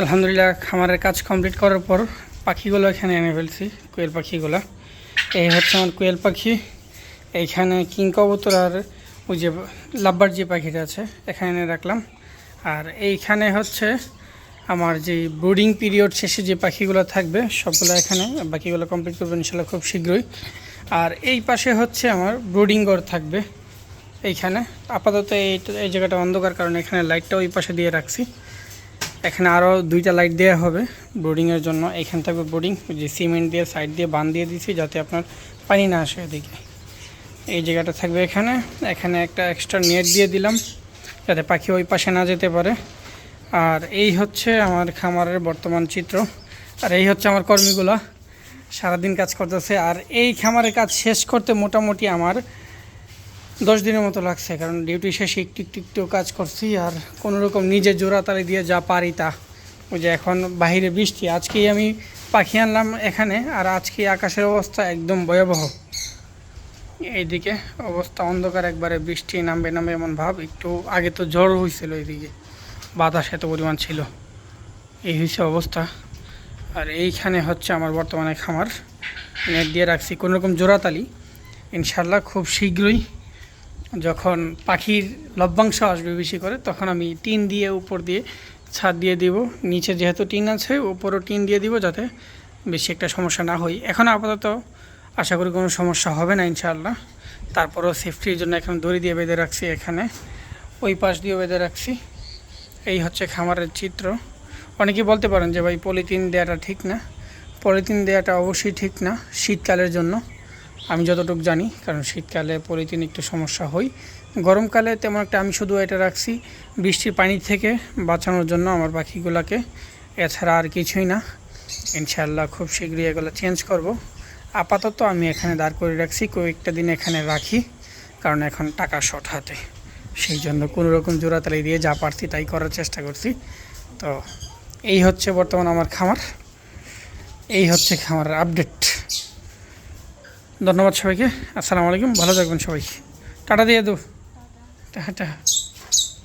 আলহামদুলিল্লাহ, খামারের কাজ কমপ্লিট করার পর পাখিগুলো এখানে এনে ফেলছি, কোয়েল পাখিগুলো। এই হচ্ছে আমার কোয়েল পাখি। এইখানে কিং কবুতর আর ওই যে লাব্বার যে পাখিটা আছে, এখানে এনে রাখলাম। আর এইখানে হচ্ছে আমার যে ব্রুডিং পিরিয়ড শেষে যে পাখিগুলো থাকবে, সবগুলো এখানে বাকিগুলো কমপ্লিট করব ইনশাল্লাহ খুব শীঘ্রই। আর এই পাশে হচ্ছে আমার ব্রুডিং ঘর থাকবে এইখানে। আপাতত এই এই জায়গাটা অন্ধকার কারণে এখানে লাইটটা ওই পাশে দিয়ে রাখছি। এখানে আরও দুইটা লাইট দেওয়া হবে বোর্ডিংয়ের জন্য। এখানে থাকবে বোর্ডিং যে সিমেন্ট দিয়ে সাইড দিয়ে বান দিয়ে দিয়েছি যাতে আপনার পানি না আসে এদিকে। এই জায়গাটা থাকবে এখানে। এখানে একটা এক্সট্রা নেট দিয়ে দিলাম যাতে পাখি ওই পাশে না যেতে পারে। আর এই হচ্ছে আমার খামারের বর্তমান চিত্র। আর এই হচ্ছে আমার কর্মীগুলা। সারাদিন কাজ করতেছে। আর এই খামারের কাজ শেষ করতে মোটামুটি আমার দশ দিনের মতো লাগছে, কারণ ডিউটি শেষে একটু একটু একটু কাজ করছি আর কোনো রকম নিজে জোড়াতালি দিয়ে যা পারি তা। ওই যে এখন বাহিরে বৃষ্টি, আজকেই আমি পাখি আনলাম এখানে আর আজকে আকাশের অবস্থা একদম ভয়াবহ। এইদিকে অবস্থা অন্ধকার, একবারে বৃষ্টি নামবে নামবে এমন ভাব, একটু আগে তো ঝড় হয়েছিল এইদিকে, বাতাস এত পরিমাণ ছিল। এই হয়েছে অবস্থা। আর এইখানে হচ্ছে আমার বর্তমানে খামার। নেট দিয়ে রাখছি, কোনো রকম জোড়াতালি ইনশাল্লাহ খুব শীঘ্রই যখন পাখির লভ্যাংশ আসবে বেশি করে, তখন আমি টিন দিয়ে উপর দিয়ে ছাদ দিয়ে দিব। নিচে যেহেতু টিন আছে, উপরও টিন দিয়ে দিব যাতে বেশি একটা সমস্যা না হয়। এখন আপাতত আশা করি কোনো সমস্যা হবে না, ইনশাআল্লাহ। তারপরও সেফটির জন্য এখন দড়ি দিয়ে বেঁধে রাখছি এখানে। ওই পাশ দিয়ে বেঁধে রাখছি। এই হচ্ছে খামারের চিত্র। অনেকেই বলতে পারেন যে, ভাই, পলিথিন দেওয়াটা ঠিক না। পলিথিন দেওয়াটা অবশ্যই ঠিক না, শীতকালের জন্য। আমি যতটুকু জানি, কারণ শীতকালে পলিথিন একটু সমস্যা হয় গরমকালে তেমন একটা আমি শুধু এটা রাখছি, বৃষ্টির পানি থেকে বাঁচানোর জন্য আমার পাখিগুলোকে। এছাড়া আর কিছুই না। ইনশাল্লাহ খুব শীঘ্রই এগুলো চেঞ্জ করব। আপাতত আমি এখানে দাঁড় করে রাখছি, কয়েকটা দিন এখানে রাখি, কারণ এখন টাকা শর্ট হাতে। সেই জন্য কোনো রকম জোড়াতালি দিয়ে যা পারছি তাই করার চেষ্টা করছি। তো এই হচ্ছে বর্তমান আমার খামার। এই হচ্ছে খামারের আপডেট ধন্যবাদ সবাইকে। আসসালামু আলাইকুম। ভালো থাকবেন সবাই। টাটা দিয়ে দু। টাটা